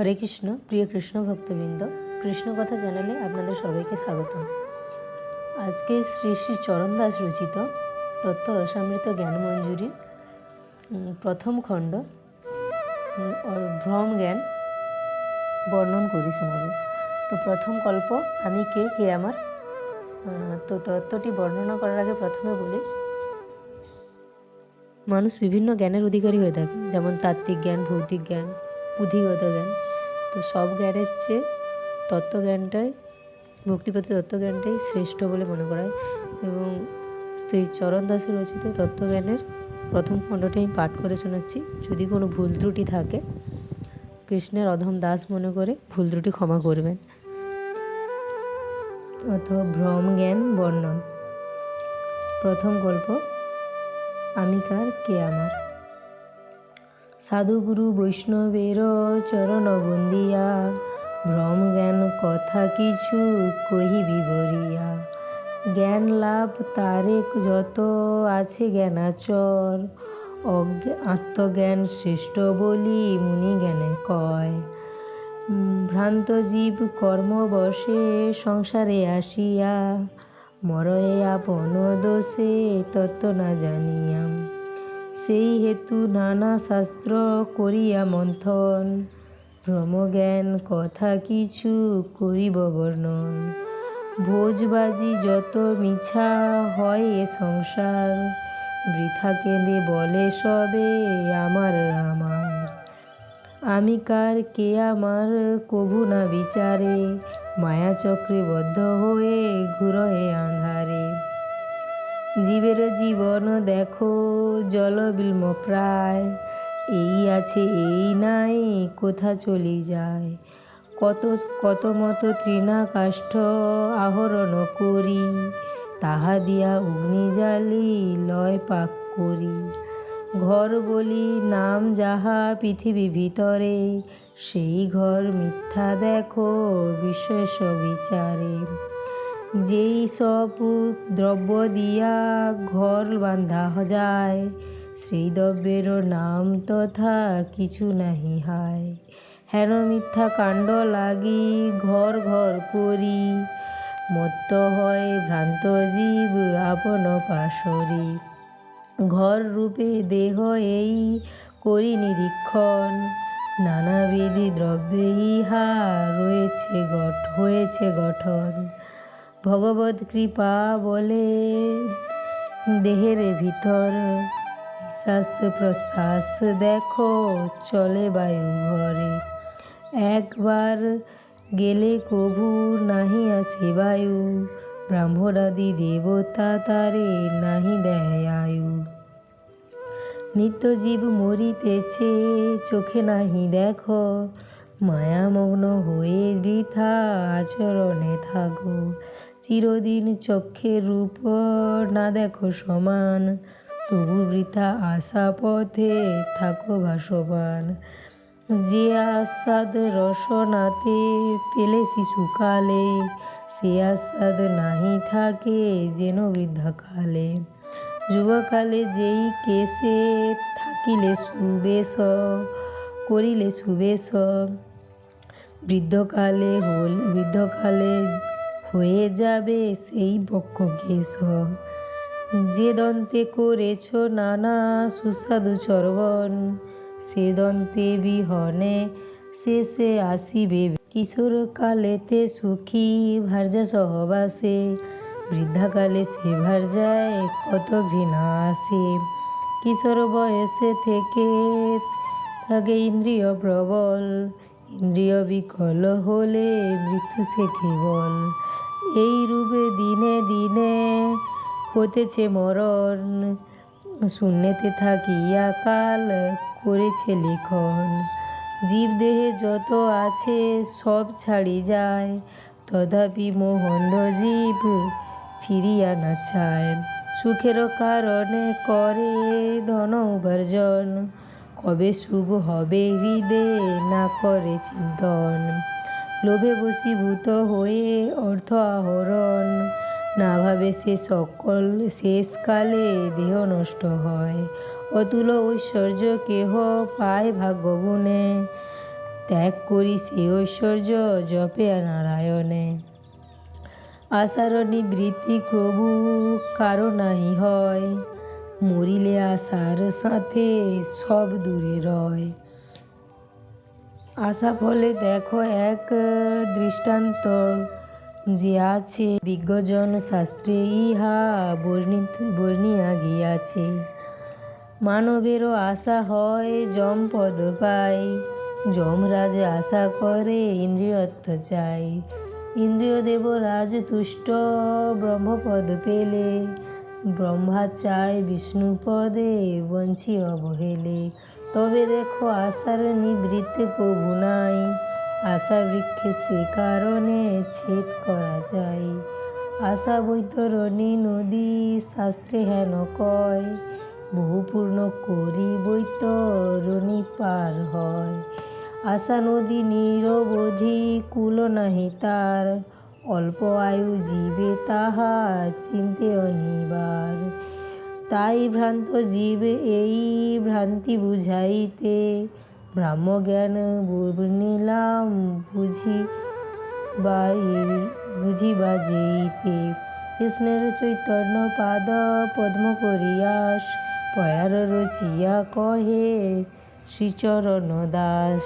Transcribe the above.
হরে কৃষ্ণ প্রিয় কৃষ্ণ ভক্তবৃন্দ কৃষ্ণ কথা চ্যানেলে আপনাদের সবাইকে স্বাগতম। আজকে শ্রী শ্রী চরণ দাস রচিত তত্ত্ব রসামৃত জ্ঞানমঞ্জুরির উম, প্রথম খণ্ড ভ্রম জ্ঞান বর্ণন করি শোনাব। তো প্রথম গল্প আমি কে কে আমার? তো তত্ত্বটি বর্ণনা করার আগে প্রথমে বলি মানুষ বিভিন্ন জ্ঞানের অধিকারী হয়ে থাকে যেমন তাত্ত্বিক জ্ঞান ভৌতিক জ্ঞান পুঁথিগত জ্ঞান। তো সব জ্ঞানের চেয়ে তত্ত্বজ্ঞানটাই ভক্তিপতি তত্ত্বজ্ঞানটাই শ্রেষ্ঠ বলে মনে করা হয়। এবং শ্রী চরণ দাসের রচিত তত্ত্বজ্ঞানের প্রথম খণ্ডটি আমি পাঠ করে শোনাচ্ছি। যদি কোনো ভুল ত্রুটি থাকে, কৃষ্ণের অধম দাস মনে করে ভুল ত্রুটি ক্ষমা করবেন। অথবা ভ্রম জ্ঞান বর্ণন। প্রথম গল্প, আমি কার কে আমার? সাধুগুরু বৈষ্ণবের চরণ বন্দিয়া ভ্রম জ্ঞান কথা কিছু কহিবি বরিয়া জ্ঞান লাভ তারেক যত আছে জ্ঞানাচর, অজ্ঞা আত্মজ্ঞান শ্রেষ্ঠ বলি মুনি জ্ঞানে কয়। ভ্রান্ত জীব কর্মবশে সংসারে আসিয়া, মরয়ে আপন দোষে তত্ত্ব না জানিয়াম সেই হেতু নানা শাস্ত্র করিয়া মন্থন। ভ্রমজ্ঞান কথা কিছু করিব বর্ণন। ভোজবাজি যত মিছা হয় এ সংসার। বৃথা কেঁদে বলে, সবে আমার আমার। আমি কার কে আমার কভু না বিচারে। মায়া চক্রে বদ্ধ হয়ে ঘুরহে আঁধারে জীবের জীবন দেখো জলবিল্ম প্রায়। এই আছে, এই নাই, কোথা চলি যায়? কত কত মতো তৃণাকাষ্ঠ আহরণ করি, তাহা দিয়া অগ্নি জ্বালি লয় পাক করি। ঘর বলি নাম যাহা পৃথিবী ভিতরে, সেই ঘর মিথ্যা দেখো, বিশেষ বিচারে। যেই সব দ্রব্য দিয়া ঘর বান্ধা যায়, সেই দ্রব্যের নাম তথা কিছু নাহি হায়। হেন মিথ্যা কাণ্ড লাগি ঘর ঘর করি, মত্ত হয় ভ্রান্ত জীব আপন পাশরি। ঘর রূপে দেহ এই করি নিরীক্ষণ, নানাবিধি দ্রব্যে ইহা রয়েছে গঠ, হয়েছে গঠন। ভগবত কৃপা বলে দেহের ভিতর নিঃশ্বাস প্রশ্বাস দেখো, চলে বায়ু ঘরে একবার গেলে কভু নাহি আসে বায়ু, ব্রাহ্মণাদি দেবতা তারে নাহি দেয় আয়ু। নিত্য জীব মরিতেছে, চোখে নাহি দেখো, মায়ামগ্ন হয়ে বৃথা আচরণে থাকো। চিরদিন চক্ষের রূপ না দেখো সমান। তবু বৃথা আশা পথে থাকো ভাসমান যে আস্বাদ রসনাতে পেলে শিশুকালে সে আস্বাদ নাহি থাকে যেন বৃদ্ধাকালে। যুবকালে যেই কেশে থাকিলে সুবেশ, করিলে সুবেশ। বৃদ্ধকালে হল বৃদ্ধকালে হয়ে যাবে সেই বক্ষ কেশ যে দন্তে করেছ নানা সুস্বাদু চর্বণ, সে দন্তে বিহনে শেষে আসিবে। কিশোর কালেতে সুখী ভার্যা সহবাসে, বৃদ্ধাকালে সে ভার্যায় কত ঘৃণা আসে। কিশোর বয়সে থেকে থাকে ইন্দ্রিয় প্রবল ইন্দ্রিয় বিকল হলে মৃত্যু সে কেবল। এই রূপে দিনে দিনে হতেছে মরণ। শূন্যতে থাকিয়া কাল করেছে লিখন। জীবদেহে যত আছে সব ছাড়ি যায়, তথাপি মোহন্দ জীব ফিরিয়া না চায়। সুখের কারণে করে ধন উপার্জন। কবে সুখ হবে? হৃদে না করে চিন্তন। লোভে বশীভূত হয়ে অর্থ আহরণ। না ভাবে সে সকল শেষকালে দেহ নষ্ট হয়। অতুল ঐশ্বর্য কেহ পায় ভাগ্যগুণে ত্যাগ করি সে ঐশ্বর্য জপে নারায়ণে। আশার নিবৃত্তি প্রভু কারও নাহি হয়। মরিলে আশার সাথে সব দূরে রয়। আশা ফলে দেখো এক দৃষ্টান্ত যে আছে, বিজ্ঞজন শাস্ত্রে ইহা বর্ণিত, বর্ণিয়া গিয়াছে। মানবেরও আশা হয় যমপদ পাই যমরাজ আশা করে ইন্দ্রিয়ত্ব চাই ইন্দ্রিয় দেব রাজ তুষ্ট ব্রহ্মপদ পেলে। ব্রহ্মা চায় বিষ্ণু পদে বঞ্চি অবহেলে। তবে দেখো আশার নিবৃত্তে কবু নাই আশা বৃক্ষে সে কারণে ছেদ করা যায়। আশা বৈতরণী নদী শাস্ত্রে হেন কয় বহু পূর্ণ করি বৈতরণী পার হয়। আশা নদী নিরবধি কুল নাহি তার অল্প আয়ু জীবে তাহা চিনতে অনিবার তাই ভ্রান্ত জীবে এই ভ্রান্তি বুঝাইতে ব্রাহ্মজ্ঞান বর্ণিলাম বুঝি বাই বুঝিবা যেইতে। কৃষ্ণের চৈতন্য পাদ পদ্ম করিয়াস পয়ার রচিয়া কহে, শ্রীচরণ দাস।